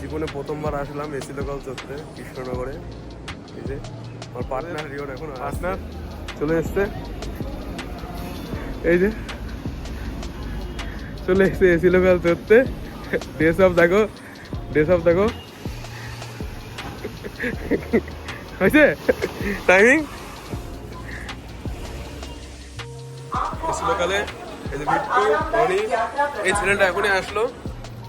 জীবনে প্রথমবার আসলাম AC local চড়তে কৃষ্ণনগরে। এই যে আমার পার্টনার রিওন এখন পার্টনার চলে এসছে। এই যে চলে এসছে এসি লোকাল চড়তে ড্রেস আপ দেখো ড্রেস আপ দেখো হয়েছে? টাইমিং এসি লোকালে এই যে বিট্টু রনি এই ছেলেটা এখনই আসলো।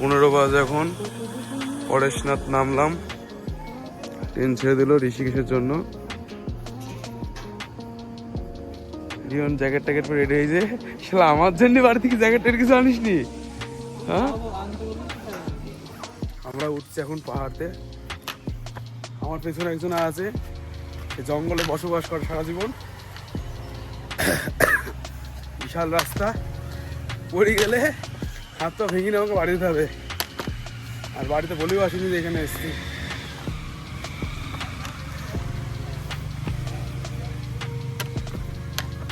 পনেরো বাজে এখন। পরেশনাথ নামলাম। ট্রেন ছেড়ে দিল ঋষিকেশের জন্য। রিয়ন জ্যাকেট ট্যাকেট পরে রেডি হয়েছে। শালা, আমার জন্য বাড়ি থেকে জ্যাকেট ট্যাকেট কিছু আনিস নি হ্যাঁ? আমরা উঠছি এখন পাহাড়তে। আমার পেছনে একজন আছে। জঙ্গলে বসবাস করে সারা জীবন। বিশাল রাস্তা। পড়ে গেলে হাত পা ভেঙে আমাকে বাড়ি যেতে হবে। আর বাড়িতে বলেও আসিনি যে এখানে এসেছি।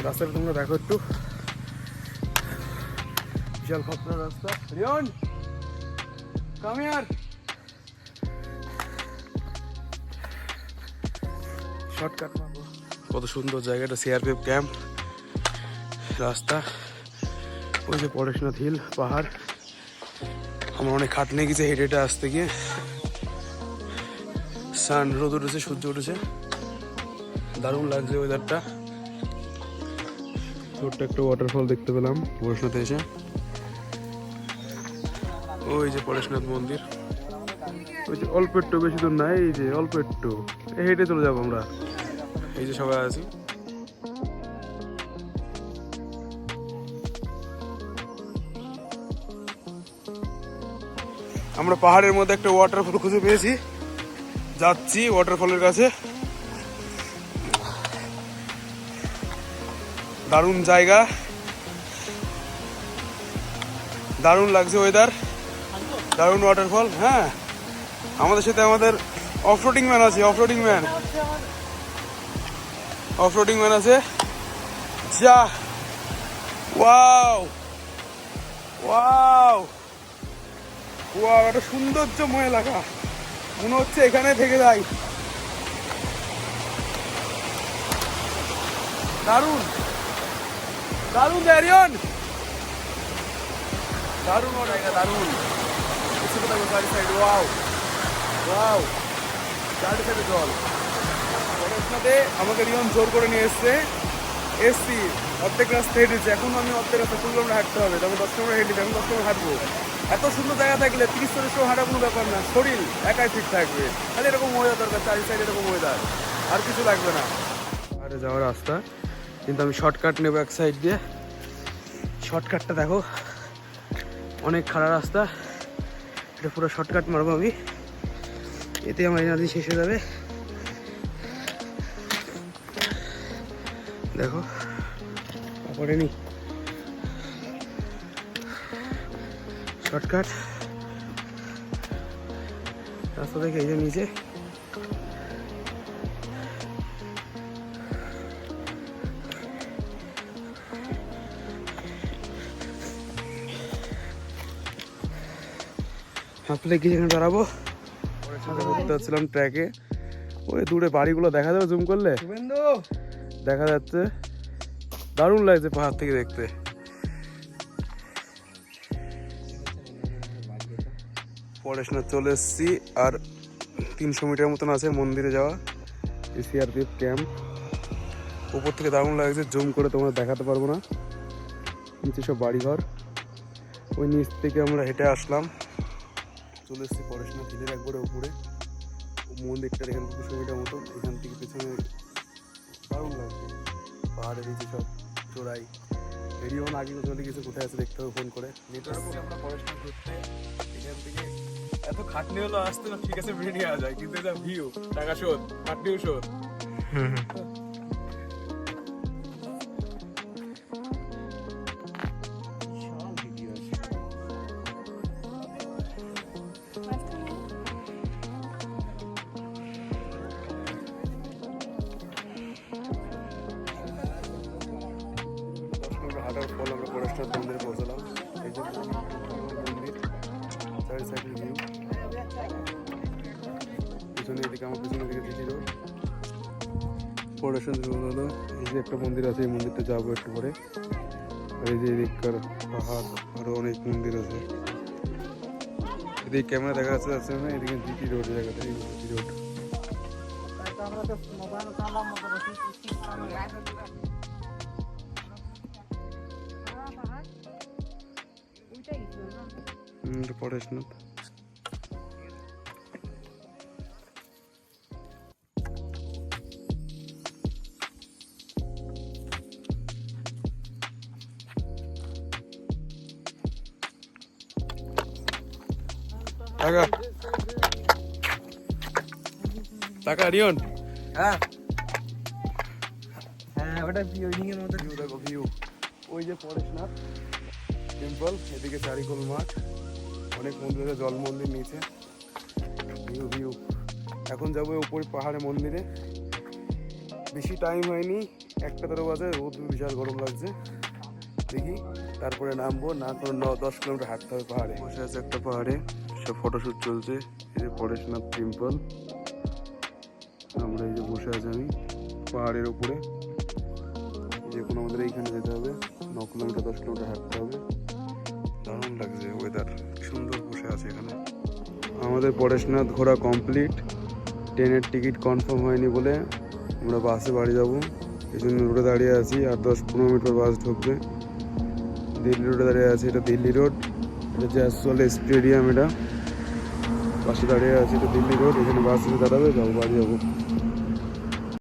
রাস্তাটা তোমরা দেখো একটু। বিশাল খতরা রাস্তা। রিয়ন! কাম ইয়ার শর্টকাট মারবো। কত সুন্দর জায়গাটা সিআরপিএফ ক্যাম্প রাস্তা। ওই যে পড়াশোনা হিল পাহাড়। আমার অনেক খাটনে গেছে হেঁটে হেঁটে আসতে গিয়ে। সান রোদ উঠেছে, সূর্য উঠেছে। দারুণ লাগছে ওয়েদারটা ছোট্ট একটা ওয়াটারফল দেখতে পেলাম, পড়াশোনাতে এসে। ওই যে পরেশনাথ মন্দির। ওই যে অল্প একটু, বেশি দূর নাই এই যে অল্প একটু। হেঁটে চলে যাব আমরা। এই যে সবাই আছি। আমরা পাহাড়ের মধ্যে একটা ওয়াটারফল খুঁজে পেয়েছি। যাচ্ছি ওয়াটারফলের কাছে। দারুণ জায়গা। দারুণ লাগছে ওয়েদার দারুণ ওয়াটারফল হ্যাঁ। আমাদের সাথে আমাদের অফরোডিং ম্যান আছে অফরোডিং ম্যান অফরোডিং ম্যান আছে। যা। ওয়াও ওয়াও ওয়াও, একটা সৌন্দর্যময় এলাকা। মনে হচ্ছে এখানে থেকে যাই। দারুণ। দারুণ দারিয়ন দারুণ ও জায়গা দারুণ। কিছু সাইড ওয়াও ওয়াও চারি সাইডে জল। পড়াশোনাতে আমাকে রিয়ন জোর করে নিয়ে এসছে। এসছি। অর্ধেক রাস্তা হেঁটেছে। এখন আমি অর্ধেক রাস্তা হাঁটতে হবে। তবে দশ কিলোমিটার হেঁটেছি, এখন দশ কিলোমিটার হাঁটবো। এত সুন্দর জায়গা থাকলে তিরিশ চল্লিশ হাঁটা কোনো ব্যাপার না, শরীর একাই ঠিক থাকবে। খালি এরকম ওয়েদার দরকার, চারি সাইড এরকম ওয়েদার আর কিছু লাগবে না। আরে যাওয়ার রাস্তা, কিন্তু আমি শর্টকাট নেব এক সাইড দিয়ে। শর্টকাটটা দেখো, অনেক খারাপ রাস্তা। এটা পুরো শর্টকাট মারবো আমি। এতে আমার এনার্জি শেষ হয়ে যাবে। দেখো পড়েনি শর্টকাট। রাস্তা দেখে এই যে নিচে। হাফলে কি যেখানে দাঁড়াবো। ঘুরতে যাচ্ছিলাম ট্র্যাকে। ওই দূরে বাড়িগুলো দেখা যাবে জুম করলে? দেখা যাচ্ছে। দারুণ লাগছে পাহাড় থেকে দেখতে। পড়াশোনা চলে এসেছি, আর তিনশো মিটার মতন আছে মন্দিরে যাওয়া। CRPF camp. উপর থেকে দারুণ লাগছে, জুম করে তোমরা দেখাতে পারব না। নিচে সব বাড়িঘর। ওই নিচ থেকে আমরা হেঁটে আসলাম। চলে এসেছি পড়াশোনা হিলের একবারে উপরে। মন্দিরটার এখান থেকে দুশো মিটার মতো। এখান থেকে পেছনে দারুণ লাগছে। পাহাড়ের নিচে সব চোরাই। রেডিওন আগে চলে গেছে কোথায় আছে দেখতে হবে ফোন করে। নেটওয়ার্ক আমরা পড়াশোনা করতে এখান থেকে। এত খাটনি হলো আসতে না ঠিক আছে মেনে নেওয়া যায় কিন্তু এটা ভিউ টাকা শোধ খাটনিও শোধ। আমরা পরেশনাথ মন্দিরে পৌঁছলাম এই যে মন্দির চারি সাইডের ভিউ পিছনে এদিকে আমার পিছনে দিকে রোড পরেশনাথ রোড হলো এই যে একটা মন্দির আছে এই মন্দিরটা যাব একটু পরে আর এই যে এদিককার পাহাড় আরও অনেক মন্দির আছে এদিকে ক্যামেরা দেখা যাচ্ছে যাচ্ছে না এদিকে জিটি রোড জায়গাটা এই রোড হুম, এটা পরেশনাথ টাকা টাকা রিয়ন হ্যাঁ। হ্যাঁ ওটা বিল্ডিং এর মতো ভিউ দেখো ভিউ ওই যে পরেশনাথ টেম্পল এদিকে চারিকোল মাঠ। অনেক মন্দির জল মন্দির নিচে। ভিউ ভিউ এখন যাব উপরে পাহাড়ে মন্দিরে। বেশি টাইম হয়নি, একটা তেরো বাজে, রোদ বিশাল গরম লাগছে। দেখি, তারপরে নামবো, না করে ন, দশ কিলোমিটার হাঁটতে হবে পাহাড়ে। বসে আছে একটা পাহাড়ে সব ফটোশ্যুট চলছে, এই যে পরেশনাথ টেম্পল আমরা এই যে বসে আছি আমি, পাহাড়ের উপরে। যে কোনো আমাদের এইখানে যেতে হবে, ন কিলোমিটার, দশ কিলোমিটার হাঁটতে হবে। দারুণ লাগছে ওয়েদার সুন্দর বসে আছে এখানে। আমাদের পরেশনাথ ঘোরা কমপ্লিট ট্রেনের টিকিট কনফার্ম হয়নি বলে আমরা বাসে বাড়ি যাব। এই জন্য রোডে দাঁড়িয়ে আছি, আর দশ পনেরো মিনিট পর বাস ঢুকবে। দিল্লি রোডে দাঁড়িয়ে আছি, এটা দিল্লি রোড এটা জ্যাসওয়াল স্টেডিয়াম এটা। পাশে দাঁড়িয়ে আছে, এটা দিল্লি রোড এখানে বাস দাঁড়াবে, যাব, বাড়ি যাব।